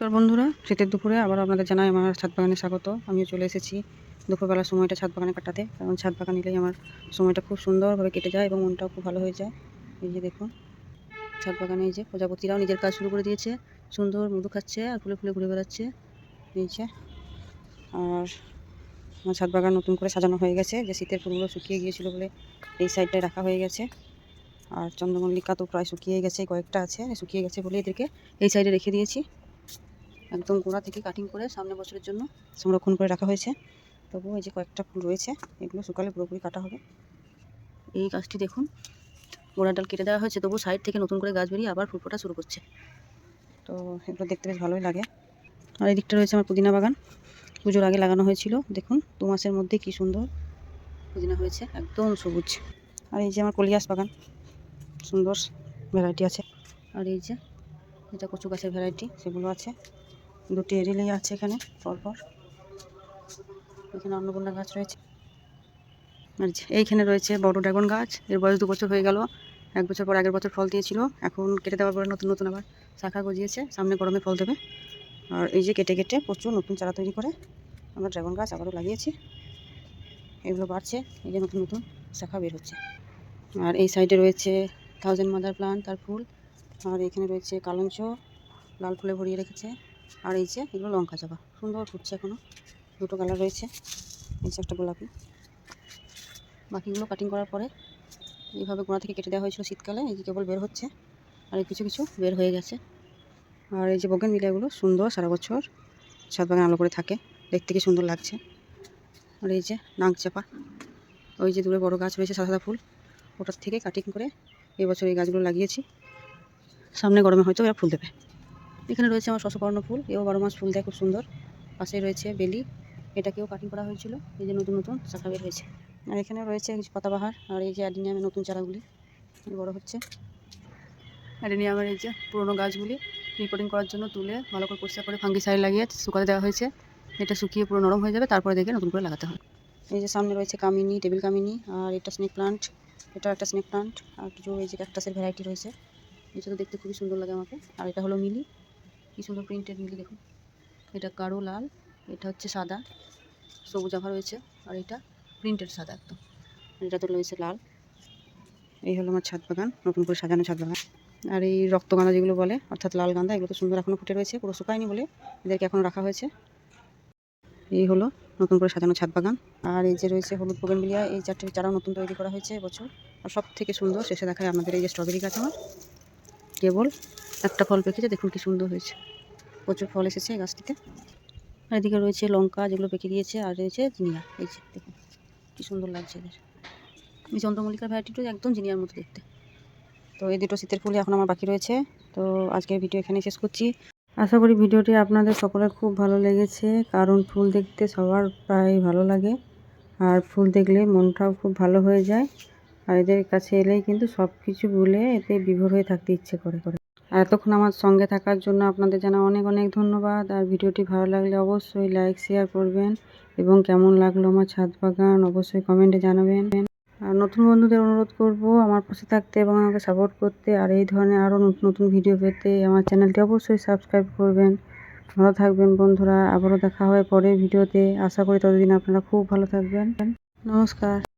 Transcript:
নমস্কার বন্ধুরা, শীতের দুপুরে আবার আপনাদের জানাই আমার ছাদ বাগানে স্বাগত। আমিও চলে এসেছি দুপুরবেলার সময়টা ছাদ বাগানে কাটাতে, কারণ ছাদ বাগান নিলেই আমার সময়টা খুব সুন্দরভাবে কেটে যায় এবং মনটাও খুব ভালো হয়ে যায়। এই যে দেখুন, ছাদ বাগানে এই যে প্রজাপতিরাও নিজের কাজ শুরু করে দিয়েছে। সুন্দর মধু খাচ্ছে, আর ফুলে ফুলে ঘুরে বেড়াচ্ছে। এই যে, আর আমার ছাদ বাগান নতুন করে সাজানো হয়ে গেছে, যে শীতের ফুলগুলো শুকিয়ে গিয়েছিল বলে এই সাইডটায় রাখা হয়ে গেছে। আর চন্দ্রমল্লিকা তো প্রায় শুকিয়ে গেছে, কয়েকটা আছে, শুকিয়ে গেছে বলে এদেরকে এই সাইডে রেখে দিয়েছি। একদম গোড়া থেকে কাটিং করে সামনে বছরের জন্য সংরক্ষণ করে রাখা হয়েছে। তবুও এই যে কয়েকটা ফুল রয়েছে, এগুলো শুকালে পুরোপুরি কাটা হবে। এই গাছটি দেখুন গোড়া ডাল কেটে দেওয়া হয়েছে তবু সাইড থেকে নতুন করে গাছ বেরিয়ে আবার ফুল ফোটা শুরু করছে। তো এগুলো দেখতে বেশ ভালোই লাগে। আর এই দিকটা রয়েছে আমার পুদিনা বাগান। পুজোর আগে লাগানো হয়েছিল, দেখুন, দু মাসের মধ্যে কি সুন্দর পুদিনা হয়েছে, একদম সবুজ। আর এই যে আমার কলিয়াস বাগান, সুন্দর ভ্যারাইটি আছে। আর এই যে, এটা কচু গাছের ভ্যারাইটি সেগুলো আছে। দুটি এরিলেই আছে এখানে, পরপর। এখানে অন্নপূর্ণা গাছ রয়েছে। এইখানে রয়েছে বড় ড্রাগন গাছ, এর বয়স দু বছর হয়ে গেল। এক বছর পর আগের বছর ফল দিয়েছিল, এখন কেটে দেওয়ার পরে নতুন নতুন আবার শাখা গজিয়েছে, সামনে গরমে ফল দেবে। আর এই যে কেটে কেটে প্রচুর নতুন চারা তৈরি করে আমরা ড্রাগন গাছ আবারও লাগিয়েছি। এগুলো বাড়ছে, এই যে নতুন নতুন শাখা বের হচ্ছে। আর এই সাইডে রয়েছে থাউজেন্ড মাদার প্লান্ট তার ফুল। আর এখানে রয়েছে কালঞ্চ, লাল ফুলে ভরিয়ে রেখেছে। আর এই যে, এগুলো লঙ্কা চাপা সুন্দর ফুটছে এখনও দুটো কালার রয়েছে। এই যে একটা গোলাপি। বাকিগুলো কাটিং করার পরে এইভাবে গোড়া থেকে কেটে দেওয়া হয়েছিল শীতকালে। এই যে কেবল বের হচ্ছে। আর কিছু কিছু বের হয়ে গেছে। আর এই যে বগেন মিলিয়াগুলো সুন্দর সারা বছর ছাদ বাগান আলো করে থাকে। দেখতে কি সুন্দর লাগছে। আর এই যে নাক চাপা। ওই যে দূরে বড় গাছ রয়েছে সাদা সাদা ফুল। ওটার থেকে কাটিং করে এবছর এই গাছগুলো লাগিয়েছি। সামনে গরমে হয়তো এরা ফুল দেবে। এখানে রয়েছে আমার শশকর্ণ ফুল, এও বারো মাস ফুল দেয়, খুব সুন্দর। পাশে রয়েছে বেলি, এটাকেও কাটিং করা হয়েছিল, এই যে নতুন নতুন শাখা বের হয়েছে। আর এখানে রয়েছে কিছু পাতাবাহার, আর এই যে অ্যাডিনিয়ামের নতুন চারাগুলি, বড় হচ্ছে। অ্যাডিনিয়ামের এই যে পুরোনো গাছগুলি রিপোর্টিং করার জন্য তুলে ভালো করে পরিষ্কার করে ফাঙ্গিসাইড লাগিয়ে শুকাতে দেওয়া হয়েছে। এটা শুকিয়ে পুরো নরম হয়ে যাবে, তারপরে দেখে নতুন করে লাগাতে হয় এই যে সামনে রয়েছে কামিনি টেবিল কামিনি, আর এটা স্নেক প্লান্ট এটা একটা স্নেক প্লান্ট আর কিছু এই যে ক্যাকটাসের ভ্যারাইটি রয়েছে। এটা তো দেখতে খুবই সুন্দর লাগে আমাকে। আর এটা হলো মিলি। কি সুন্দর প্রিন্টেড মিলি দেখুন। এটা কারও লাল, এটা হচ্ছে সাদা, সবুজ আভা রয়েছে, আর এটা প্রিন্টেড সাদা একদম। এটা তো রয়েছে লাল। এই হলো আমার ছাদ বাগান, নতুন করে সাজানো ছাদ বাগান। আর এই রক্তগাঁদা যেগুলো বলে, অর্থাৎ লাল গাঁদা, এগুলো তো সুন্দর এখনও ফুটে রয়েছে, পুরো শুকায়নি বলে এদেরকে এখনও রাখা হয়েছে। এই হলো নতুন করে সাজানো ছাদ বাগান। আর এই যে রয়েছে হলুদ বোগেনবিলিয়া এই চারটে চারাও নতুন তৈরি করা হয়েছে এবছর। আর সব থেকে সুন্দর শেষে দেখায় আপনাদের এই যে স্ট্রবেরি গাছ আমার। কেবল একটা ফল পেকেছে, দেখুন কি সুন্দর হয়েছে। প্রচুর ফল এসেছে গাছটিতে। আর এদিকে রয়েছে লঙ্কা, যেগুলো পেকে দিয়েছে, আর রয়েছে জিনিয়া। এই যে, দেখুন, কি সুন্দর লাগছে এদের। এই চন্দ্রমল্লিকার ভ্যারাইটিটা একদম জিনিয়ার মতো দেখতে। তো এই দুটো শীতের ফুলই এখন আমার বাকি রয়েছে। তো আজকের ভিডিও এখানে শেষ করছি। আশা করি ভিডিওটি আপনাদের সকলের খুব ভালো লেগেছে। কারণ ফুল দেখতে সবার প্রায় ভালো লাগে। আর ফুল দেখলে মনটাও খুব ভালো হয়ে যায়। আর এদের কাছে এলেই কিন্তু সব কিছু ভুলে এতে বিভোর হয়ে থাকতে ইচ্ছে করে করে। আর এতক্ষণ আমার সঙ্গে থাকার জন্য আপনাদের জানা অনেক অনেক ধন্যবাদ। আর ভিডিওটি ভালো লাগলে অবশ্যই লাইক শেয়ার করবেন এবং কেমন লাগল আমার ছাদ বাগান অবশ্যই কমেন্টে জানাবেন। আর নতুন বন্ধুদের অনুরোধ করব আমার পাশে থাকতে এবং আমাকে সাপোর্ট করতে। আর এই ধরনের আরও নতুন নতুন ভিডিও পেতে আমার চ্যানেলটি অবশ্যই সাবস্ক্রাইব করবেন। ভালো থাকবেন বন্ধুরা, আবারও দেখা হয় পরের ভিডিওতে আশা করি ততদিন আপনারা খুব ভালো থাকবেন। নমস্কার।